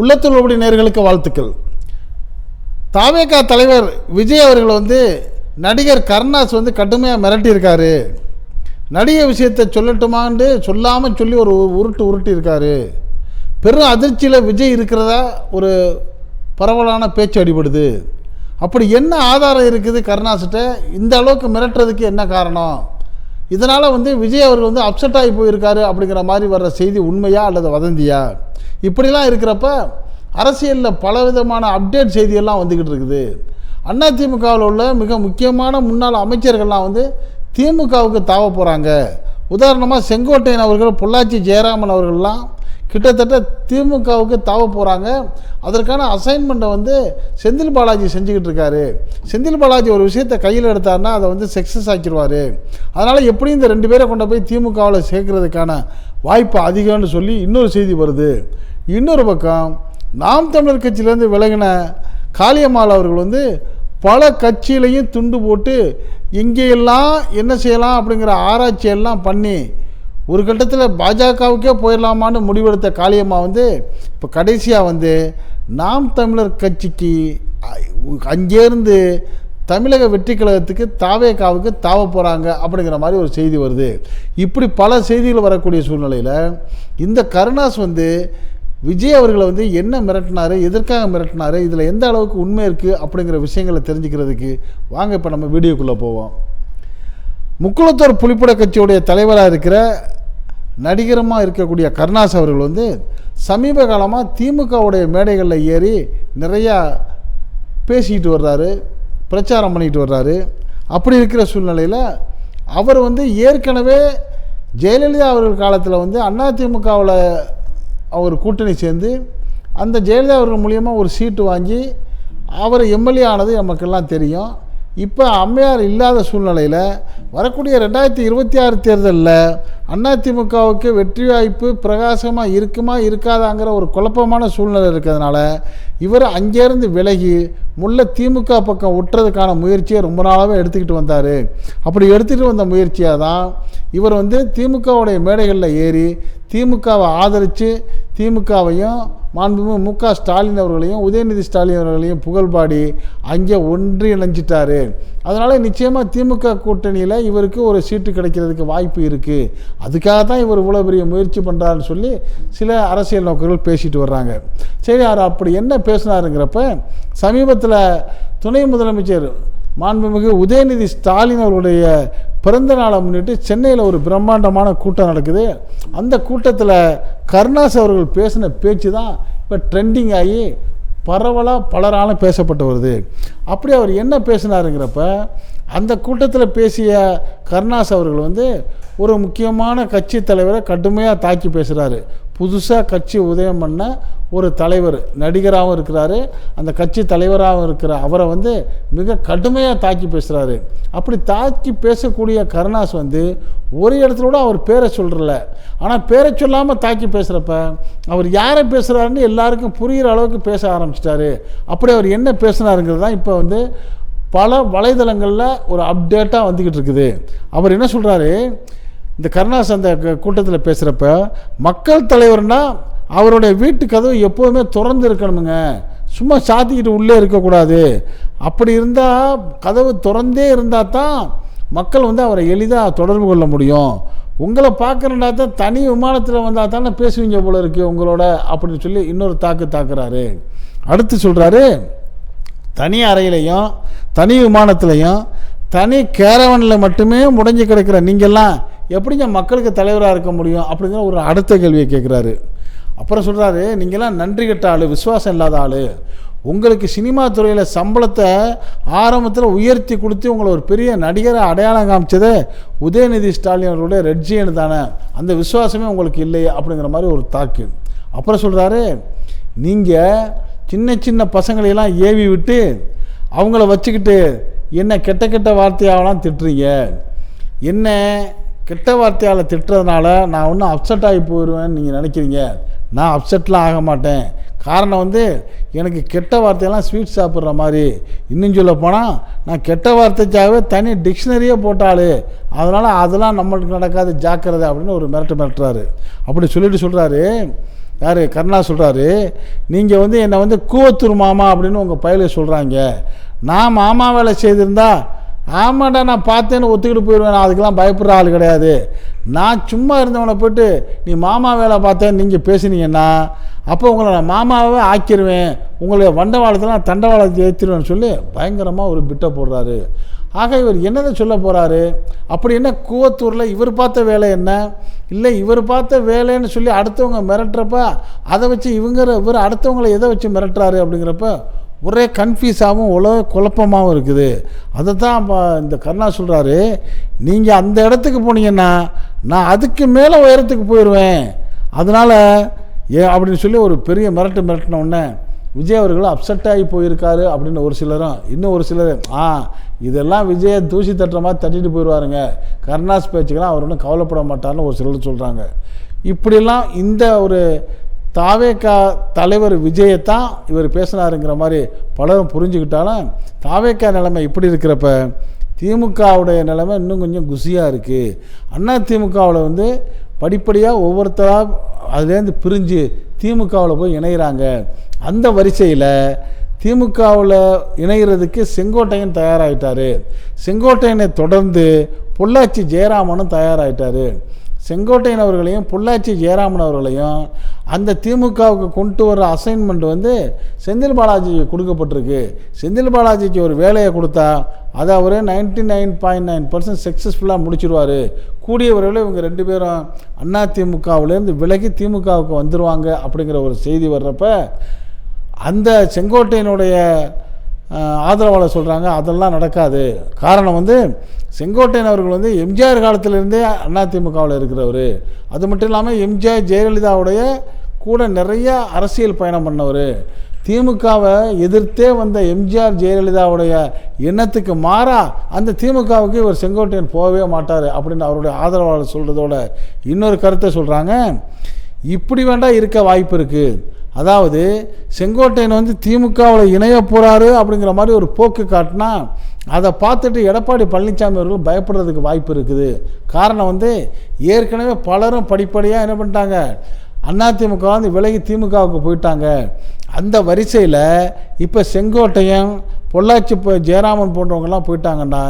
உள்ளத்தில் உள்ளபடி நேர்களுக்கு வாழ்த்துக்கள். தாவேகா தலைவர் விஜய் அவர்கள் வந்து நடிகர் கருணாஸ் வந்து கடுமையாக மிரட்டியிருக்காரு. நடிகை விஷயத்தை சொல்லட்டுமான்னு சொல்லாமல் சொல்லி ஒரு உருட்டு உருட்டி இருக்காரு பெரும் அதிர்ச்சியில் விஜய் இருக்கிறதா ஒரு பரவலான பேச்சு அடிபடுது. அப்படி என்ன ஆதாரம் இருக்குது கருணாஸ்கிட்ட? இந்த அளவுக்கு மிரட்டுறதுக்கு என்ன காரணம்? இதனால் வந்து விஜய் அவர்கள் வந்து அப்செட் ஆகி போயிருக்காரு அப்படிங்கிற மாதிரி வர்ற செய்தி உண்மையா அல்லது வதந்தியா? இப்படிலாம் இருக்கிறப்ப அரசியலில் பலவிதமான அப்டேட் செய்தியெல்லாம் வந்துக்கிட்டு இருக்குது. அதிமுகவில் உள்ள மிக முக்கியமான முன்னாள் அமைச்சர்கள்லாம் வந்து திமுகவுக்கு தாவ போகிறாங்க உதாரணமாக செங்கோட்டையன் அவர்கள் பொள்ளாச்சி ஜெயராமன் அவர்கள்லாம் கிட்டத்தட்ட திமுகவுக்கு தாவ போகிறாங்க அதற்கான அசைன்மெண்ட்டை வந்து செந்தில் பாலாஜி செஞ்சுக்கிட்டு இருக்காரு. செந்தில் பாலாஜி ஒரு விஷயத்தை கையில் எடுத்தாருன்னா அதை வந்து சக்ஸஸ் ஆக்கிடுவார். அதனால் எப்படியும் இந்த ரெண்டு பேரை கொண்டு போய் திமுகவில் சேர்க்கறதுக்கான வாய்ப்பு அதிகம்னு சொல்லி இன்னொரு செய்தி வருது. இன்னொரு பக்கம் நாம் தமிழர் கட்சியிலேருந்து விலகின காளியம்மாள் அவர்கள் வந்து பல கட்சியிலையும் துண்டு போட்டு எங்கேயெல்லாம் என்ன செய்யலாம் அப்படிங்கிற ஆராய்ச்சியெல்லாம் பண்ணி ஒரு கட்டத்தில் பாஜகவுக்கே போயிடலாமான்னு முடிவெடுத்த காளியம்மா வந்து இப்போ கடைசியாக வந்து நாம் தமிழர் கட்சிக்கு அங்கேருந்து தமிழக வெற்றி கழகத்துக்கு தாவேகாவுக்கு தாவ போகிறாங்க அப்படிங்கிற மாதிரி ஒரு செய்தி வருது. இப்படி பல செய்திகள் வரக்கூடிய சூழ்நிலையில் இந்த கருணாஸ் வந்து விஜய் அவர்களை வந்து என்ன மிரட்டினார் எதற்காக மிரட்டினார் இதில் எந்த அளவுக்கு உண்மை இருக்குது அப்படிங்கிற விஷயங்களை தெரிஞ்சுக்கிறதுக்கு வாங்க இப்போ நம்ம வீடியோக்குள்ளே போவோம். முக்குளத்தூர் புலிப்பட கட்சியுடைய தலைவராக இருக்கிற நடிகரமாக இருக்கக்கூடிய கருணாஸ் அவர்கள் வந்து சமீப காலமாக திமுகவுடைய மேடைகளில் ஏறி நிறையா பேசிக்கிட்டு வர்றாரு பிரச்சாரம் பண்ணிக்கிட்டு வர்றாரு. அப்படி இருக்கிற சூழ்நிலையில் அவர் வந்து ஏற்கனவே ஜெயலலிதா அவர்கள் காலத்தில் வந்து அதிமுகவில் அவர் கூட்டணி சேர்ந்து அந்த ஜெயலலிதா அவர்கள் மூலியமாக ஒரு சீட்டு வாங்கி அவர் எம்எல்ஏ ஆனது நமக்கெல்லாம் தெரியும். இப்போ அம்மையார் இல்லாத சூழ்நிலையில் வரக்கூடிய ரெண்டாயிரத்தி இருபத்தி ஆறு தேர்தலில் அதிமுகவுக்கு வெற்றி வாய்ப்பு பிரகாசமாக இருக்குமா இருக்காதாங்கிற ஒரு குழப்பமான சூழ்நிலை இருக்கிறதுனால இவர் அங்கேருந்து விலகி முள்ள திமுக பக்கம் விட்டுறதுக்கான முயற்சியை ரொம்ப நாளாகவே எடுத்துக்கிட்டு வந்தார். அப்படி எடுத்துகிட்டு வந்த முயற்சியாக தான் இவர் வந்து திமுகவுடைய மேடைகளில் ஏறி திமுகவை ஆதரித்து திமுகவையும் மாண்புமிகு மு க. ஸ்டாலின் அவர்களையும் உதயநிதி ஸ்டாலின் அவர்களையும் புகழ்பாடி அங்கே ஒன்றி இணைஞ்சிட்டாரு. அதனால் நிச்சயமாக திமுக கூட்டணியில் இவருக்கு ஒரு சீட்டு கிடைக்கிறதுக்கு வாய்ப்பு இருக்குது அதுக்காக தான் இவர் இவ்வளோ பெரிய முயற்சி பண்ணுறாருன்னு சொல்லி சில அரசியல் நோக்கர்கள் பேசிட்டு வர்றாங்க. சரி அவர் அப்படி என்ன பேசினாருங்கிறப்ப சமீபத்தில் துணை முதலமைச்சர் மாண்புமிகு உதயநிதி ஸ்டாலின் அவருடைய பிறந்த நாளை முன்னிட்டு சென்னையில் ஒரு பிரம்மாண்டமான கூட்டம் நடக்குது. அந்த கூட்டத்தில் கருணாஸ் அவர்கள் பேசின பேச்சு தான் இப்போ ட்ரெண்டிங் ஆகி பரவலாக பலராலும் பேசப்பட்டு வருது. அப்படி அவர் என்ன பேசினாருங்கிறப்ப அந்த கூட்டத்தில் பேசிய கருணாஸ் அவர்கள் வந்து ஒரு முக்கியமான கட்சி தலைவரை கடுமையாக தாக்கி பேசுகிறாரு புதுசாக கட்சி உதயம் பண்ண ஒரு தலைவர் நடிகராகவும் இருக்கிறாரு. அந்த கட்சி தலைவராகவும் இருக்கிற அவரை வந்து மிக கடுமையாக தாக்கி பேசுகிறாரு அப்படி தாக்கி பேசக்கூடிய கருணாஸ் வந்து ஒரு இடத்துல கூட அவர் பேரை சொல்கிறல ஆனால் பேரை சொல்லாமல் தாக்கி பேசுகிறப்ப அவர் யாரை பேசுகிறாருன்னு எல்லாருக்கும் புரிகிற அளவுக்கு பேச ஆரம்பிச்சிட்டாரு. அப்படி அவர் என்ன பேசுனாருங்கிறது தான் இப்போ வந்து பல வலைதளங்களில் ஒரு அப்டேட்டாக வந்துக்கிட்டு இருக்குது. அவர் என்ன சொல்கிறாரு இந்த கருணாஸ் அந்த கூட்டத்தில் பேசுகிறப்ப மக்கள் தலைவர்னா அவருடைய வீட்டு கதவு எப்போதுமே திறந்து இருக்கணுமுங்க. சும்மா சாத்திக்கிட்டு உள்ளே இருக்கக்கூடாது. அப்படி இருந்தால் கதவு திறந்தே இருந்தால் தான் மக்கள் வந்து அவரை எளிதாக தொடர்பு கொள்ள முடியும். உங்களை பார்க்குறண்டா தான் தனி விமானத்தில் வந்தால் தானே பேசுவீங்க போல இருக்கு உங்களோட அப்படின்னு சொல்லி இன்னொரு தாக்கு தாக்குறாரு. அடுத்து சொல்கிறாரு தனி அறையிலையும் தனி விமானத்துலையும் தனி கேரவனில் மட்டுமே முடங்கி கிடக்கிற நீங்கள்லாம் எப்படிங்க மக்களுக்கு தலைவராக இருக்க முடியும் அப்படிங்கிற ஒரு அடுத்த கேள்வியை கேட்குறாரு. அப்புறம் சொல்கிறாரு நீங்கள்லாம் நன்றி கெட்ட ஆள் விசுவாசம் இல்லாத ஆள். உங்களுக்கு சினிமா துறையில் சம்பளத்தை ஆரம்பத்தில் உயர்த்தி கொடுத்து உங்களை ஒரு பெரிய நடிகரை அடையாளம் காமிச்சதே உதயநிதி ஸ்டாலின் அவருடைய ரெட்ஜியன் தானே. அந்த விசுவாசமே உங்களுக்கு இல்லையே அப்படிங்கிற மாதிரி ஒரு தாக்கு. அப்புறம் சொல்கிறாரு நீங்கள் சின்ன சின்ன பசங்களையெல்லாம் ஏவி விட்டு அவங்கள வச்சுக்கிட்டு என்ன கெட்ட கெட்ட வார்த்தையாகலாம் திட்டுறீங்க. என்ன கெட்ட வார்த்தையால் திட்டுறதுனால நான் ஒன்றும் அப்செட் ஆகி போயிடுவேன்னு நீங்கள் நினைக்கிறீங்க? நான் அப்செட்லாம் ஆக மாட்டேன். காரணம் வந்து எனக்கு கெட்ட வார்த்தையெல்லாம் ஸ்வீட் சாப்பிட்ற மாதிரி. இன்னும் சொல்ல போனால் நான் கெட்ட வார்த்தைக்காகவே தனி டிக்ஷனரியே போட்டாள். அதனால் அதெல்லாம் நம்மளுக்கு நடக்காது ஜாக்கிரதை அப்படின்னு ஒரு மிரட்டு மிரட்டுறாரு. அப்படி சொல்லிட்டு சொல்கிறாரு யார்? கருணா சொல்கிறாரு நீங்கள் வந்து என்னை வந்து கூவத்தூர் மாமா அப்படின்னு உங்கள் பயில சொல்கிறாங்க நான் மாமா வேலை செய்திருந்தா ஆமாடா நான் பார்த்தேன்னு ஒத்துக்கிட்டு போயிடுவேன். நான் அதுக்கெல்லாம் பயப்படுற ஆள் கிடையாது. நான் சும்மா இருந்தவனை போட்டு நீ மாமா வேலை பார்த்தேன்னு நீங்கள் பேசுனீங்கன்னா அப்போ உங்களை நான் மாமாவே ஆக்கிடுவேன் உங்களை வண்டவாளத்தெல்லாம் தண்டவாளத்தை ஏற்றிடுவேன்னு சொல்லி பயங்கரமாக ஒரு பிட்டை போடுறாரு. ஆக இவர் என்னதை சொல்ல போகிறாரு அப்படி என்ன கூவத்தூரில் இவர் பார்த்த வேலை என்ன? இல்லை இவர் பார்த்த வேலைன்னு சொல்லி அடுத்தவங்க மிரட்டுறப்ப அதை வச்சு இவங்க இவர் அடுத்தவங்களை எதை வச்சு மிரட்டுறாரு அப்படிங்கிறப்ப ஒரே கன்ஃபியூஸாகவும் உலக குழப்பமாகவும் இருக்குது. அதை தான் இப்போ இந்த கருணா சொல்கிறாரு நீங்கள் அந்த இடத்துக்கு போனீங்கன்னா நான் அதுக்கு மேலே உயரத்துக்கு போயிடுவேன் அதனால் ஏ அப்படின்னு சொல்லி ஒரு பெரிய மிரட்டு மிரட்டினோடனே விஜய் அவர்கள் அப்செட் ஆகி போயிருக்காரு அப்படின்னு ஒரு சிலரும் இன்னும் ஒரு சிலர் ஆ இதெல்லாம் விஜயை தூசி தட்டுற மாதிரி தட்டிட்டு போயிடுவாருங்க கருணாஸ் பேச்சுக்கெல்லாம் அவர் ஒன்றும் கவலைப்பட மாட்டார்னு ஒரு சிலர் சொல்கிறாங்க இப்படிலாம் இந்த ஒரு தாவேக்கா தலைவர் விஜயத்தான் இவர் பேசினாருங்கிற மாதிரி பலரும் புரிஞ்சுக்கிட்டாலும் தாவேக்கா நிலைமை இப்படி இருக்கிறப்ப திமுகவுடைய நிலைமை இன்னும் கொஞ்சம் குசியாக இருக்குது அண்ணா திமுகவில் வந்து படிப்படியாக ஒவ்வொருத்தராக அதுலேருந்து பிரிஞ்சு திமுகவில் போய் இணைகிறாங்க அந்த வரிசையில் திமுகவில் இணைகிறதுக்கு செங்கோட்டையன் தயாராகிட்டார் செங்கோட்டையனை தொடர்ந்து பொள்ளாச்சி ஜெயராமனும் தயாராகிட்டார் செங்கோட்டையன் அவர்களையும் பொள்ளாச்சி ஜெயராமன் அவர்களையும் அந்த திமுகவுக்கு கொண்டு வர அசைன்மெண்ட் வந்து செந்தில் பாலாஜிக்கு கொடுக்கப்பட்டிருக்கு. செந்தில் பாலாஜிக்கு ஒரு வேலையை கொடுத்தா அதை அவர் ninety nine point nine percent சக்ஸஸ்ஃபுல்லாக முடிச்சிருவார். கூடிய விரைவில் இவங்க ரெண்டு பேரும் அண்ணா திமுகவிலேருந்து விலகி திமுகவுக்கு வந்துடுவாங்க அப்படிங்கிற ஒரு செய்தி வர்றப்ப அந்த செங்கோட்டையினுடைய ஆதரவாளர் சொல்கிறாங்க அதெல்லாம் நடக்காது. காரணம் வந்து செங்கோட்டையன் அவர்கள் வந்து எம்ஜிஆர் காலத்திலேருந்தே அதிமுகவில் இருக்கிறவர். அது மட்டும் இல்லாமல் எம்ஜிஆர் ஜெயலலிதாவுடைய கூட நிறைய அரசியல் பயணம் பண்ணவர். திமுகவை எதிர்த்தே வந்த எம்ஜிஆர் ஜெயலலிதாவுடைய எண்ணத்துக்கு மாறா அந்த திமுகவுக்கு இவர் செங்கோட்டையன் போகவே மாட்டார் அப்படின்னு அவருடைய ஆதரவாளர் சொல்கிறதோட இன்னொரு கருத்தை சொல்கிறாங்க இப்படி வேண்டாம் இருக்க வாய்ப்பு இருக்குது அதாவது செங்கோட்டையன் வந்து திமுகவில் இணைய போகிறாரு அப்படிங்கிற மாதிரி ஒரு போக்கு காட்டினா அதை பார்த்துட்டு எடப்பாடி பழனிசாமி அவர்கள் பயப்படுறதுக்கு வாய்ப்பு இருக்குது. காரணம் வந்து ஏற்கனவே பலரும் படிப்படியாக என்ன பண்ணிட்டாங்க அதிமுக வந்து விலகி திமுகவுக்கு போயிட்டாங்க. அந்த வரிசையில் இப்போ செங்கோட்டையன் பொள்ளாச்சி இப்போ ஜெயராமன் போன்றவங்கெல்லாம் போயிட்டாங்கன்னா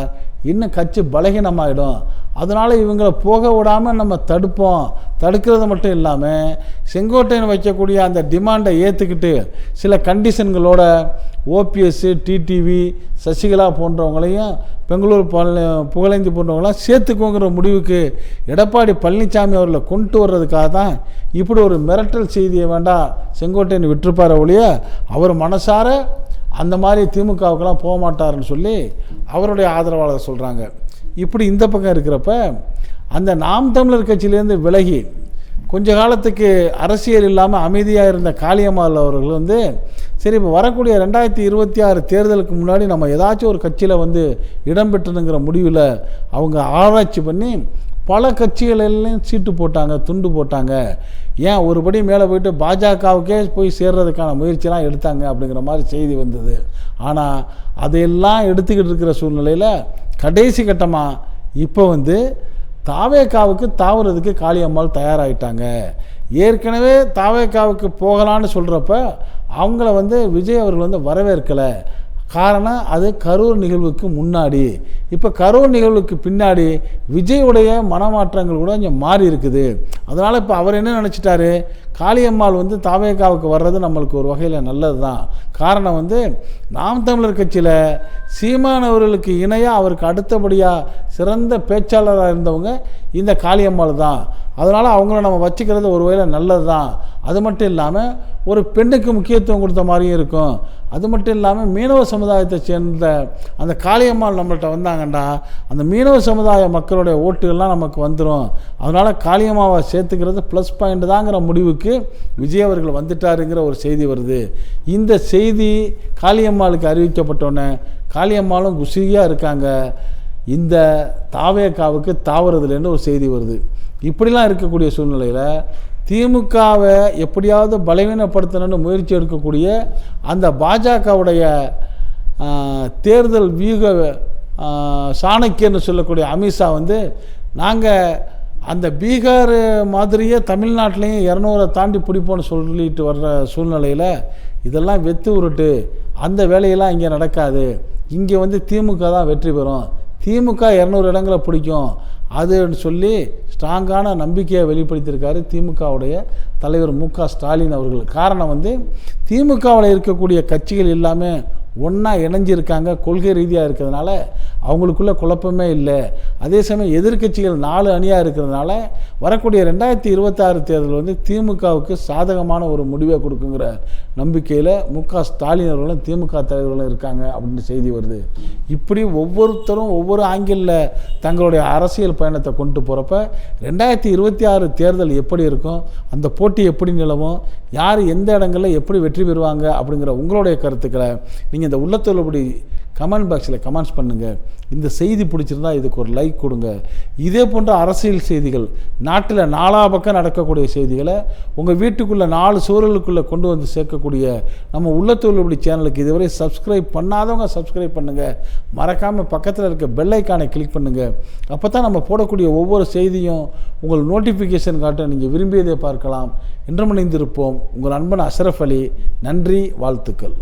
இன்னும் கட்சி பலகீனமாகிடும் அதனால் இவங்களை போக விடாமல் நம்ம தடுப்போம். தடுக்கிறது மட்டும் இல்லாமல் செங்கோட்டையன் வைக்கக்கூடிய அந்த டிமாண்டை ஏற்றுக்கிட்டு சில கண்டிஷன்களோட ஓபிஎஸ்ஸு டிடிவி சசிகலா போன்றவங்களையும் பெங்களூர் பழ புகழேந்தி போன்றவங்களாம் சேர்த்துக்கோங்கிற முடிவுக்கு எடப்பாடி பழனிசாமி அவர்களை கொண்டு வர்றதுக்காக தான் இப்படி ஒரு மிரட்டல் செய்தியை வேண்டாம் செங்கோட்டையன் விட்டுருப்பார ஒழிய அவர் மனசார அந்த மாதிரி திமுகவுக்கெல்லாம் போக மாட்டாருன்னு சொல்லி அவருடைய ஆதரவாளர் சொல்கிறாங்க இப்படி இந்த பக்கம் இருக்கிறப்ப அந்த நாம் தமிழர் கட்சியிலேருந்து விலகி கொஞ்ச காலத்துக்கு அரசியல் இல்லாமல் அமைதியாக இருந்த காளியம்மாள் அவர்கள் வந்து சரி இப்போ வரக்கூடிய ரெண்டாயிரத்தி இருபத்தி ஆறு தேர்தலுக்கு முன்னாடி நம்ம ஏதாச்சும் ஒரு கட்சியில் வந்து இடம்பெற்றணுங்கிற முடிவில் அவங்க ஆராய்ச்சி பண்ணி பல கட்சிகளிலையும் சீட்டு போட்டாங்க துண்டு போட்டாங்க. ஏன் ஒருபடி மேலே போயிட்டு பாஜகவுக்கே போய் சேர்றதுக்கான முயற்சிலாம் எடுத்தாங்க அப்படிங்கிற மாதிரி செய்தி வந்தது. ஆனால் அதையெல்லாம் எடுத்துக்கிட்டு இருக்கிற சூழ்நிலையில் கடைசி கட்டமாக இப்போ வந்து தாவேக்காவுக்கு தாவுறதுக்கு காளியம்மாள் தயாராகிட்டாங்க ஏற்கனவே தாவேக்காவுக்கு போகலான்னு சொல்கிறப்ப அவங்கள வந்து விஜய் அவர்கள் வந்து வரவேற்கலை. காரணம் அது கரூர் நிகழ்வுக்கு முன்னாடி. இப்போ கரூர் நிகழ்வுக்கு பின்னாடி விஜயுடைய மனமாற்றங்கள் கூட கொஞ்சம் மாறி இருக்குது. அதனால் இப்போ அவர் என்ன நினச்சிட்டாரு? காளியம்மாள் வந்து தாவேகாவுக்கு வர்றது நம்மளுக்கு ஒரு வகையில் நல்லது தான் காரணம் வந்து நாம் தமிழர் கட்சியில் சீமானவர்களுக்கு இணையாக அவருக்கு அடுத்தபடியாக சிறந்த பேச்சாளராக இருந்தவங்க இந்த காளியம்மாள் தான். அதனால் அவங்கள நம்ம வச்சுக்கிறது ஒரு வகையில் நல்லது தான் அது மட்டும் இல்லாமல் ஒரு பெண்ணுக்கு முக்கியத்துவம் கொடுத்த மாதிரியும் இருக்கும். அது மட்டும் இல்லாமல் மீனவ சமுதாயத்தை சேர்ந்த அந்த காளியம்மாள் நம்மள்கிட்ட வந்தாங்கண்டா அந்த மீனவ சமுதாய மக்களுடைய ஓட்டுகள்லாம் நமக்கு வந்துடும் அதனால் காளியம்மாவை சேர்த்துக்கிறது ப்ளஸ் பாயிண்ட் தாங்கிற முடிவுக்கு விஜய் அவர்கள் வந்துட்டாருங்கிற ஒரு செய்தி வருது. இந்த செய்தி காளியம்மாளுக்கு அறிவிக்கப்பட்டோன்னே காளியம்மாளும் குசியாக இருக்காங்க. இந்த தாவேக்காவுக்கு தாவறதுலேருந்து ஒரு செய்தி வருது. இப்படிலாம் இருக்கக்கூடிய சூழ்நிலையில் திமுகவை எப்படியாவது பலவீனப்படுத்தணும்னு முயற்சி எடுக்கக்கூடிய அந்த பாஜகவுடைய தேர்தல் வியூக சாணக்கியன்னு சொல்லக்கூடிய அமித்ஷா வந்து நாங்கள் அந்த பீகார் மாதிரியே தமிழ்நாட்டிலையும் இரநூறை தாண்டி பிடிப்போன்னு சொல்லிட்டு வர்ற சூழ்நிலையில் இதெல்லாம் வெத்து உருட்டு அந்த வேலையெல்லாம் இங்கே நடக்காது. இங்கே வந்து திமுக தான் வெற்றி பெறும். திமுக இரநூறு இடங்களை பிடிக்கும். அதுன்னு சொல்லி ஸ்ட்ராங்கான நம்பிக்கையை வெளிப்படுத்தியிருக்காரு திமுகவுடைய தலைவர் மு க ஸ்டாலின் அவர்கள். காரணம் வந்து திமுகவில் இருக்கக்கூடிய கட்சிகள் எல்லாமே ஒன்றா இணைஞ்சிருக்காங்க கொள்கை ரீதியாக இருக்கிறதுனால அவங்களுக்குள்ள குழப்பமே இல்லை. அதே சமயம் எதிர்க்கட்சிகள் நாலு அணியாக இருக்கிறதுனால வரக்கூடிய ரெண்டாயிரத்தி இருபத்தாறு தேர்தல் வந்து திமுகவுக்கு சாதகமான ஒரு முடிவை கொடுக்குங்கிற நம்பிக்கையில் மு க ஸ்டாலின் அவர்களும் திமுக தலைவர்களும் இருக்காங்க அப்படின்னு செய்தி வருது. இப்படி ஒவ்வொருத்தரும் ஒவ்வொரு ஆங்கிளில் தங்களுடைய அரசியல் பயணத்தை கொண்டு போகிறப்ப ரெண்டாயிரத்தி இருபத்தி ஆறு தேர்தல் எப்படி இருக்கும் அந்த போட்டி எப்படி நிலவும் யார் எந்த இடங்களில் எப்படி வெற்றி பெறுவாங்க அப்படிங்கிற உங்களுடைய கருத்துக்களை நீங்கள் இந்த உள்ளத்தொழுபடி கமெண்ட் பாக்ஸில் கமெண்ட்ஸ் பண்ணுங்கள் இந்த செய்தி பிடிச்சிருந்தா இதுக்கு ஒரு லைக் கொடுங்க. இதே போன்ற அரசியல் செய்திகள் நாட்டில் நாலா பக்கம் நடக்கக்கூடிய செய்திகளை உங்கள் வீட்டுக்குள்ளே நாலு சூழலுக்குள்ளே கொண்டு வந்து சேர்க்கக்கூடிய நம்ம உள்ளத்தொழுபடி சேனலுக்கு இதுவரை சப்ஸ்கிரைப் பண்ணாதவங்க சப்ஸ்கிரைப் பண்ணுங்கள் மறக்காமல் பக்கத்தில் இருக்க பெல்லைக்கானை கிளிக் பண்ணுங்கள் அப்போ தான் நம்ம போடக்கூடிய ஒவ்வொரு செய்தியும் உங்கள் நோட்டிஃபிகேஷன் காட்ட நீங்கள் விரும்பியதை பார்க்கலாம். இன்றமணிந்திருப்போம் உங்கள் அன்பன் அஷ்ரஃப் அலி. நன்றி வாழ்த்துக்கள்.